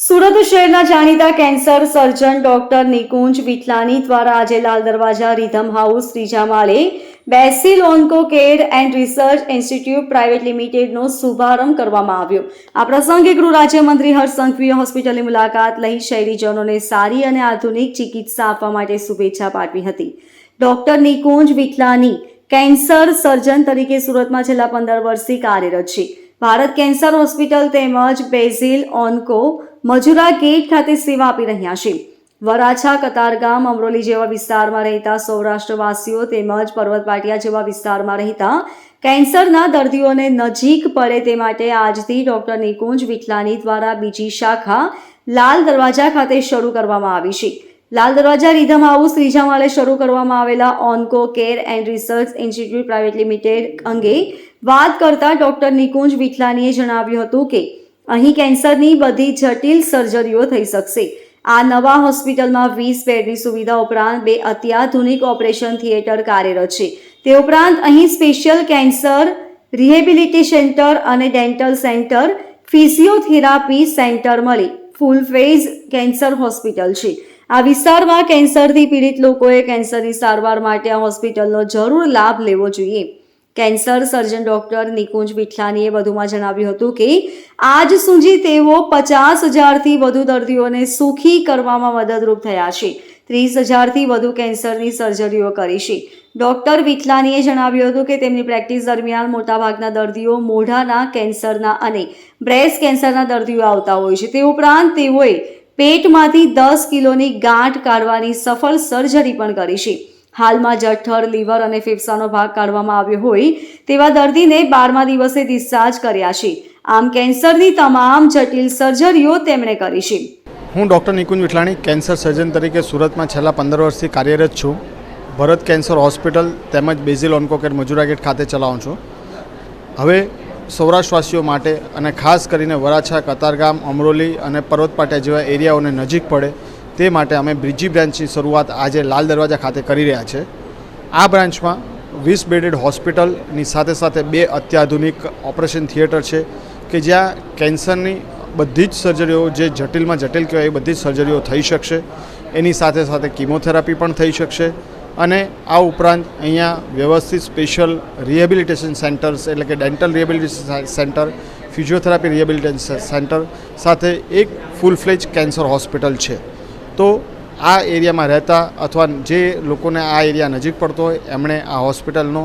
સુરત શહેરના જાણીતા cancer surgeon doctor Nikunj Vithalani દ્વારા આજે લાલ દરવાજા રિધમ હાઉસ ત્રીજા માળે Basil onco care and research institute private લિમિટેડનો શુભારંભ કરવામાં આવ્યો. આ પ્રસંગે ગૃહ રાજ્યમંત્રી હર્ષ સંઘવીએ હોસ્પિટલની મુલાકાત લઈ શહેરીજનોને સારી અને આધુનિક ચિકિત્સા આપવા માટે શુભેચ્છા પાઠવી હતી. Doctor Nikunj Vithalani cancer surgeon તરીકે સુરતમાં છેલ્લા પંદર વર્ષથી કાર્યરત છે. ભારત કેન્સર હોસ્પિટલ તેમજ બેઝિલ ઓન્કો મજુરા ગેટ ખાતે સેવા આપી રહ્યા છે. વરાછા, કતારગામ, અમરોલી જેવા વિસ્તારમાં રહેતા સૌરાષ્ટ્રવાસીઓ તેમજ પર્વત પાટિયા જેવા વિસ્તારમાં રહેતા કેન્સરના દર્દીઓને નજીક પડે તે માટે આજથી ડોક્ટર નિકુંજ વિઠલાની દ્વારા બીજી શાખા લાલ દરવાજા ખાતે શરૂ કરવામાં આવી છે. લાલ દરવાજા રીધમ હાઉસ ત્રીજા માળે શરૂ કરવામાં આવેલા onco care and research institute private limited અંગે વાત કરતા ડોક્ટર નિકુંજ વિઠલાનીએ જણાવ્યું હતું કે અહીં કેન્સરની બધી જટિલ સર્જરીઓ થઈ શકશે. આ નવા હોસ્પિટલમાં વીસ બેડની સુવિધા ઉપરાંત બે અત્યાધુનિક ઓપરેશન થિયેટર કાર્યરત છે. તે ઉપરાંત અહીં સ્પેશિયલ કેન્સર રિહેબિલિટી સેન્ટર અને ડેન્ટલ સેન્ટર ફિઝિયોથેરાપી સેન્ટર મળી. ફૂલ ફેઝ કેન્સર હોસ્પિટલ છે. આ વિસ્તારમાં કેન્સરથી પીડિત લોકોએ કેન્સરની સારવાર માટે આ હોસ્પિટલનો જરૂર લાભ લેવો જોઈએ. કેન્સર સર્જન ડોક્ટર નિકુંજ વિઠલાનીએ વધુમાં જણાવ્યું હતું કે આજ સુધી તેઓ પચાસ હજારથી વધુ દર્દીઓને સુખી કરવામાં મદદરૂપ થયા છે. ત્રીસ હજારથી વધુ કેન્સરની સર્જરીઓ કરી છે. ડોક્ટર વિઠલાનીએ જણાવ્યું હતું કે તેમની પ્રેક્ટિસ દરમિયાન મોટાભાગના દર્દીઓ મોઢાના કેન્સરના અને બ્રેસ્ટ કેન્સરના દર્દીઓ આવતા હોય છે. તે ઉપરાંત તેઓએ પેટમાંથી દસ કિલોની ગાંઠ કાઢવાની સફળ સર્જરી પણ કરી છે. હાલમાં જઠર લીવર અને ફેફસાનો ભાગ કાઢવામાં આવ્યો હોય તેવા દર્દીને બારમા દિવસે ડિસ્ચાર્જ કર્યા છે. આમ કેન્સરની તમામ જટિલ સર્જરીઓ તેમણે કરી છે. હું doctor Nikunj Vithalani, cancer surgeon તરીકે સુરતમાં છેલ્લા પંદર વર્ષથી કાર્યરત છું. ભરત કેન્સર હોસ્પિટલ તેમજ Basil Onco Care Majura gate ખાતે ચલાવું છું. હવે સૌરાષ્ટ્રવાસીઓ માટે અને ખાસ કરીને વરાછા, કતારગામ, અમરોલી અને પર્વતપાટિયા જેવા એરિયાઓને નજીક પડે તે માટે અમે બ્રિજી બ્રાન્ચની શરૂઆત આજે લાલ દરવાજા ખાતે કરી રહ્યા છે. આ બ્રાન્ચમાં વીસ બેડેડ હોસ્પિટલની સાથે સાથે બે અત્યાધુનિક ઓપરેશન થિયેટર છે કે જ્યાં કેન્સરની બધી જ સર્જરીઓ જે જટિલમાં જટિલ કહેવાય એ બધી જ સર્જરીઓ થઈ શકશે. એની સાથે સાથે કિમોથેરાપી પણ થઈ શકશે અને આ ઉપરાંત અહીંયા વ્યવસ્થિત સ્પેશિયલ રિહેબિલિટેશન સેન્ટર્સ એટલે કે dental rehabilitation centre, physiotherapy rehabilitation centre સાથે એક ફૂલ ફ્લેજ કેન્સર હોસ્પિટલ છે. તો આ એરિયામાં રહેતા અથવા જે લોકોને આ એરિયા નજીક પડતો હોય, એમણે આ હોસ્પિટલનો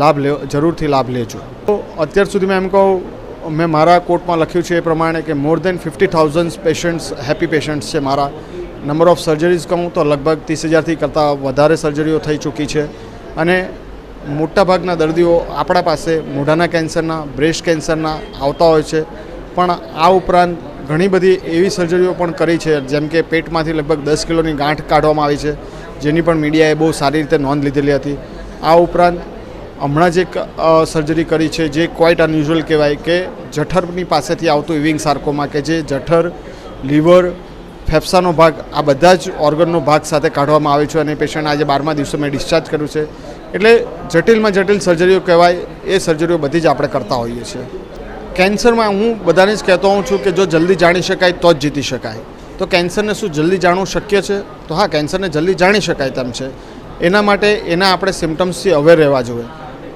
લાભ લેવો જરૂરથી લાભ લેજો. તો અત્યાર સુધીમાં એમ કહું, મેં મારા કોર્ટમાં લખ્યું છે એ પ્રમાણે કે more than fifty thousand patients happy patients છે મારા. નંબર ઓફ સર્જરીઝ કહું તો લગભગ ત્રીસ હજારથી કરતાં વધારે સર્જરીઓ થઈ ચૂકી છે. અને મોટાભાગના દર્દીઓ આપણા પાસે મોઢાના કેન્સરના બ્રેસ્ટ કેન્સરના આવતા હોય છે. પણ આ ઉપરાંત ઘણી બધી એવી સર્જરીઓ પણ કરી છે, જેમ કે પેટમાંથી લગભગ દસ કિલોની ગાંઠ કાઢવામાં આવી છે, જેની પણ મીડિયાએ બહુ સારી રીતે નોંધ લીધેલી હતી. આ ઉપરાંત હમણાં જ સર્જરી કરી છે, જે ક્વાઇટ અનયુઝ્યુઅલ કહેવાય કે જઠરની પાસેથી આવતું ઇવિંગ સાર્કોમાં કે જે જઠર લીવર ફેફસાનો ભાગ, આ બધા જ ઓર્ગનનો ભાગ સાથે કાઢવામાં આવે છે અને પેશન્ટ આજે બારમા દિવસે મેં ડિસ્ચાર્જ કર્યું છે. એટલે જટિલમાં જટિલ સર્જરીઓ કહેવાય, એ સર્જરીઓ બધી જ આપણે કરતા હોઈએ છીએ. કેન્સરમાં હું બધાને જ કહેતો હોઉં છું કે જો જલ્દી જાણી શકાય તો જ જીતી શકાય. તો કેન્સરને શું જલ્દી જાણવું શક્ય છે? તો હા, કેન્સરને જલ્દી જાણી શકાય તેમ છે. એના માટે એના આપણે સિમ્ટમ્સથી અવેર રહેવા જોઈએ.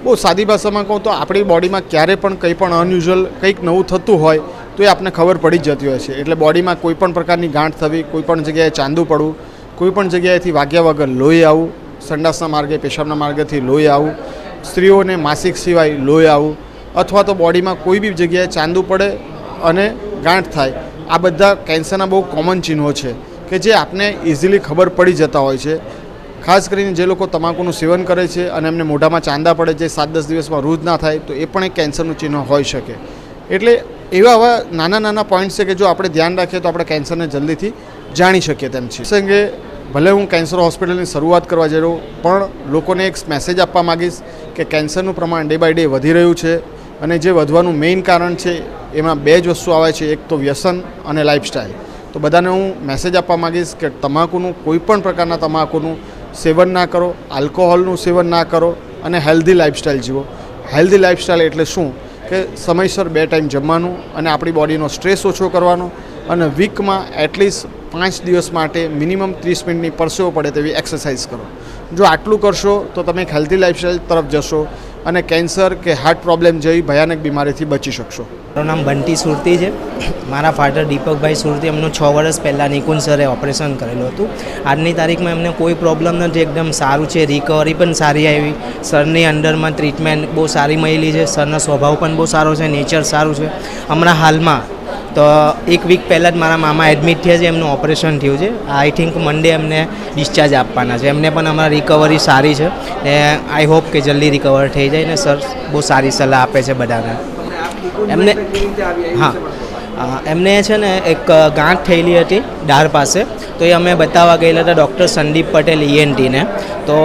બહુ સાદી ભાષામાં કહું તો આપણી બોડીમાં ક્યારે પણ કંઈ પણ અનયુઝ્યુઅલ કંઈક નવું થતું હોય, તો એ આપણને ખબર પડી જ જતી હોય છે. એટલે બોડીમાં કોઈ પણ પ્રકારની ગાંઠ થવી, કોઈ પણ જગ્યાએ ચાંદુ પડવું, કોઈ પણ જગ્યાએથી વાગ્યા વગર લોહી આવવું, સંડાસના માર્ગે, પેશાબના માર્ગેથી લોહી આવવું, સ્ત્રીઓને માસિક સિવાય લોહી આવવું અથવા તો બોડીમાં કોઈ બી જગ્યાએ ચાંદુ પડે અને ગાંઠ થાય. આ બધા કેન્સરના બહુ કોમન ચિહ્નો છે કે જે આપને ઇઝીલી ખબર પડી જતા હોય છે. ખાસ કરીને જે લોકો તમાકુનું સેવન કરે છે અને એમને મોઢામાં ચાંદા પડે છે સાત દસ દિવસમાં રૂજ ના થાય, તો એ પણ એક કેન્સરનું ચિહ્ન હોઈ શકે. એટલે એવા આવા નાના નાના પોઈન્ટ્સ છે કે જો આપણે ધ્યાન રાખીએ તો આપણે કેન્સરને જલ્દીથી જાણી શકીએ તેમ છે. સંગે ભલે હું કેન્સર હોસ્પિટલની શરૂઆત કરવા જઈ રહ્યો, પણ લોકોને એક મેસેજ આપવા માગીશ કે કેન્સરનું પ્રમાણ ડે બાય ડે વધી રહ્યું છે. અને જે વધવાનું મેઇન કારણ છે, એમાં બે જ વસ્તુ આવે છે. એક તો વ્યસન અને લાઇફસ્ટાઈલ તો બધાને હું મેસેજ આપવા માગીશ કે તમાકુનું કોઈ પણ પ્રકારના તમાકુનું સેવન ના કરો આલ્કોહોલનું સેવન ના કરો અને હેલ્ધી લાઇફસ્ટાઈલ જીવો. હેલ્ધી લાઇફસ્ટાઈલ એટલે શું? કે સમયસર બે ટાઈમ જમવાનું અને આપણી બોડીનો સ્ટ્રેસ ઓછો કરવાનો અને વીકમાં એટલીસ્ટ પાંચ દિવસ માટે મિનિમમ ત્રીસ મિનિટની પરસેવો પડે તેવી એક્સરસાઇઝ કરો. જો આટલું કરશો તો તમે એક હેલ્ધી લાઈફસ્ટાઈલ તરફ જશો. અને કેન્સર કે હાર્ટ પ્રોબ્લેમ જેવી ભયાનક બીમારીથી બચી શકશો. મારું નામ બંટી સુરતી છે. મારા ફાધર દીપકભાઈ સુરતી એમનું છ વર્ષ પહેલાં નિકુંજ સરે ઓપરેશન કરેલું હતું. આજની તારીખમાં એમને કોઈ પ્રોબ્લેમ નથી, એકદમ સારું છે. રિકવરી પણ સારી આવી. સરની અંડરમાં ટ્રીટમેન્ટ બહુ સારી મળેલી છે. સરનો સ્વભાવ પણ બહુ સારો છે. નેચર સારું છે. હમણાં હાલમાં તો એક વીક પહેલાં જ મારા મામા એડમિટ થયા છે એમનું ઓપરેશન થયું છે. આઈ થિંક મંડે એમને ડિસ્ચાર્જ આપવાના છે. એમને પણ અમારા રિકવરી સારી છે ને આઈ હોપ કે જલ્દી રિકવર થઈ જાય ને સર બહુ સારી સલાહ આપે છે બધાને. એમને હા. એમને છે ને એક ગાંઠ થયેલી હતી ડાળ પાસે. તો એ અમે બતાવવા ગયેલા હતા ડૉક્ટર સંદીપ પટેલ ઈએનટીને તો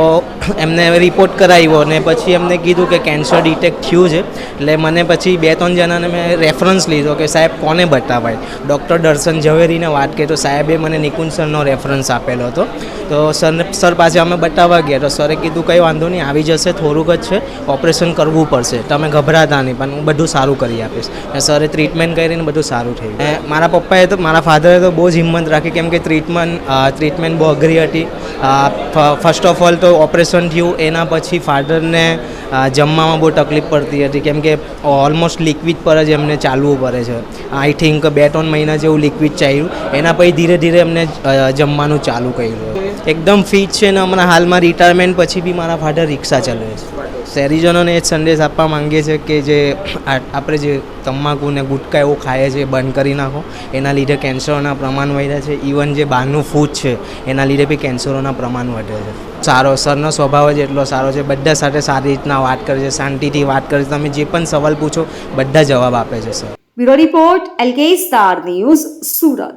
એમને રિપોર્ટ કરાવ્યો ને પછી એમને કીધું કે કેન્સર ડિટેક્ટ થયું છે. એટલે મને પછી બે ત્રણ જણાને મેં રેફરન્સ લીધો કે સાહેબ કોને બતાવાય? ડૉક્ટર દર્શન ઝવેરીને વાત કરી તો સાહેબે મને નિકુંજ સરનો રેફરન્સ આપેલો હતો. તો સર સર પાસે અમે બતાવવા ગયા. તો સરે કીધું, કંઈ વાંધો નહીં, આવી જશે, થોડુંક જ છે. ઓપરેશન કરવું પડશે. તમે ગભરાતા નહીં, પણ હું બધું સારું કરી આપીશ. સરે ટ્રીટમેન્ટ કરીને બધું સારું થયું ને મારા પપ્પાએ તો મારા ફાધરે તો બહુ જ હિંમત રાખી કેમ કે ટ્રીટમેન્ટ ટ્રીટમેન્ટ બહુ અઘરી હતી. ફર્સ્ટ ઓફ ઓલ તો ઓપરેશન થયું એના પછી ફાધરને જમવામાં બહુ તકલીફ પડતી હતી કેમ કે ઓલમોસ્ટ લિક્વિડ પર જ એમને ચાલવું પડે છે. આઈ થિંક બે ત્રણ મહિના જેવું લિક્વિડ ચાલ્યું એના પછી ધીરે ધીરે એમને જમવાનું ચાલુ કર્યું. એકદમ ફિટ છે ને હમણાં હાલમાં રિટાયરમેન્ટ પછી બી મારા ફાધર રિક્ષા ચલાવે છે. શહેરીજનોને એ સંદેશ આપવા માંગીએ છીએ કે જે આપણે જે તમાકુ ને ગુટકા એવું ખાઈએ છીએ બંધ કરી નાખો. એના લીધે કેન્સરોના પ્રમાણ વધ્યા છે. ઇવન જે બહારનું ફૂડ છે, એના લીધે બી કેન્સરોના પ્રમાણ વધે છે. સારો સરનો સ્વભાવ જ એટલો સારો છે. બધા સાથે સારી રીતના વાત કરે છે, શાંતિથી વાત કરે છે. તમે જે પણ સવાલ પૂછો, બધા જવાબ આપે છે sir bureau report, LK star news, Surat.